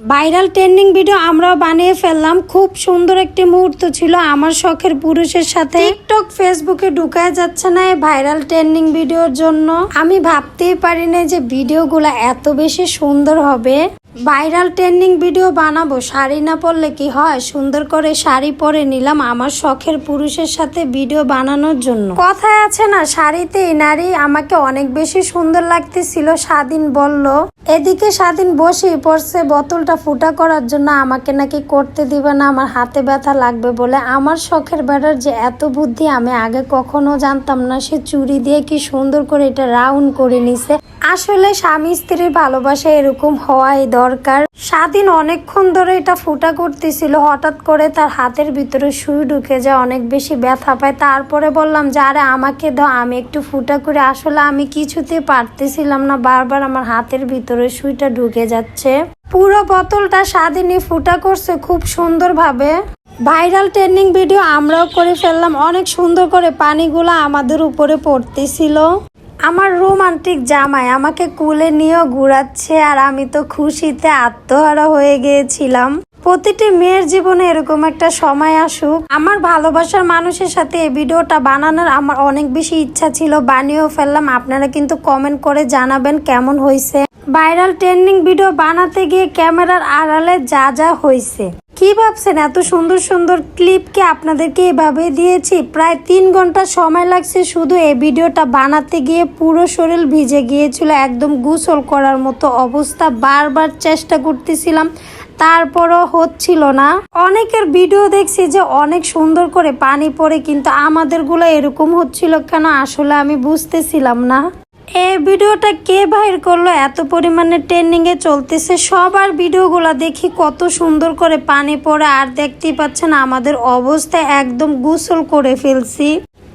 Viral trending video আমরাও বানিয়ে ফেললাম। খুব সুন্দর একটি মুহূর্ত ছিল। আমার শখের পুরুষের সাথে টিকটক ফেসবুকে ঢুকায় যাচ্ছে না এই ভাইরাল ট্রেন্ডিং ভিডিওর জন্য। আমি ভাবতেই পারি না যে ভিডিওগুলো এত বেশি সুন্দর হবে। ভাইরাল ট্রেন্ডিং ভিডিও বানাবো শাড়ি না পরলে কি হয়? সুন্দর করে শাড়ি পরে নিলাম আমার শখের পুরুষের সাথে ভিডিও বানানোর জন্য। কথায় আছে না শাড়িতে নারী আমাকে অনেক বেশি সুন্দর লাগতেছিল স্বাধীন বলল। এদিকে স্বাধীন বসেই পড়ছে, বোতলটা ফুটা করার জন্য আমাকে নাকি করতে দিবে না, আমার হাতে ব্যথা লাগবে বলে। আমার শখের বেড়ার যে এত বুদ্ধি আমি আগে কখনো জানতাম না, সে চুরি দিয়ে কি সুন্দর করে এটা রাউন্ড করে নিছে। আসলে স্বামী স্ত্রীর ভালোবাসা এরকম হওয়াই দরকার। স্বাধীন অনেকক্ষণ ধরে এটা ফুটা করতেছিল, হঠাৎ করে তার হাতের ভিতরে সুই ঢুকে যায়, অনেক বেশি ব্যথা পায়। তারপরে বললাম, যে আরে আমাকে দাও, আমি একটু ফুটা করে। আসলে আমি কিছুতে পারতেছিলাম না, বারবার আমার হাতের ভিতরে সুইটা ঢুকে যাচ্ছে। পুরো বোতলটা স্বাধীনই ফুটা করছে খুব সুন্দরভাবে। ভাইরাল ট্রেন্ডিং ভিডিও আমরাও করে ফেললাম। অনেক সুন্দর করে পানিগুলো আমাদের উপরে পড়তেছিল। আমার রোমান্টিক জামাই আমাকে কুলে নিয়েও ঘুরাচ্ছে আর আমি তো খুশিতে আত্মহারা হয়ে গিয়েছিলাম। প্রতিটি মেয়ের জীবনে এরকম একটা সময় আসুক। আমার ভালোবাসার মানুষের সাথে এই ভিডিওটা বানানোর আমার অনেক বেশি ইচ্ছা ছিল। বানিয়েও ফেললাম। আপনারা কিন্তু কমেন্ট করে জানাবেন কেমন হয়েছে। ভাইরাল ট্রেন্ডিং ভিডিও বানাতে গিয়ে ক্যামেরার আড়ালে যা যা হয়েছে কি ভাবছেন? এত সুন্দর সুন্দর ক্লিপকে আপনাদেরকে এভাবে দিয়েছি? প্রায় তিন ঘণ্টা সময় লাগছে শুধু এই ভিডিওটা বানাতে গিয়ে পুরো শরীর ভিজে গিয়েছিল, একদম গোসল করার মতো অবস্থা। বারবার চেষ্টা করতেছিলাম, তারপরও হচ্ছিল না। অনেকের ভিডিও দেখছি যে অনেক সুন্দর করে পানি পড়ে, কিন্তু আমাদেরগুলো এরকম হচ্ছিল কেন আসলে আমি বুঝতেছিলাম না। এই ভিডিওটা কে বাইর করল? এত পরিমাণে ট্রেন্ডিং এ চলতেছে। সবার ভিডিওগুলো দেখি কত সুন্দর করে পানি পড়ে। আর দেখতেই পাচ্ছেন আমাদের অবস্থা একদম গোসল করে ফেলছি।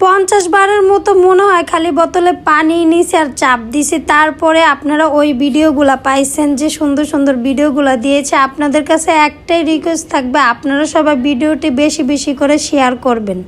পঞ্চাশ বারের মতো মনে হয় খালি বোতলে পানি নিছে আর চাপ দিছে। তারপরে আপনারা ওই ভিডিওগুলা পাইছেন যে সুন্দর সুন্দর ভিডিওগুলা দিয়েছে। আপনাদের কাছে একটাই রিকোয়েস্ট থাকবে, আপনারা সবাই ভিডিওটি বেশি বেশি করে শেয়ার করবেন।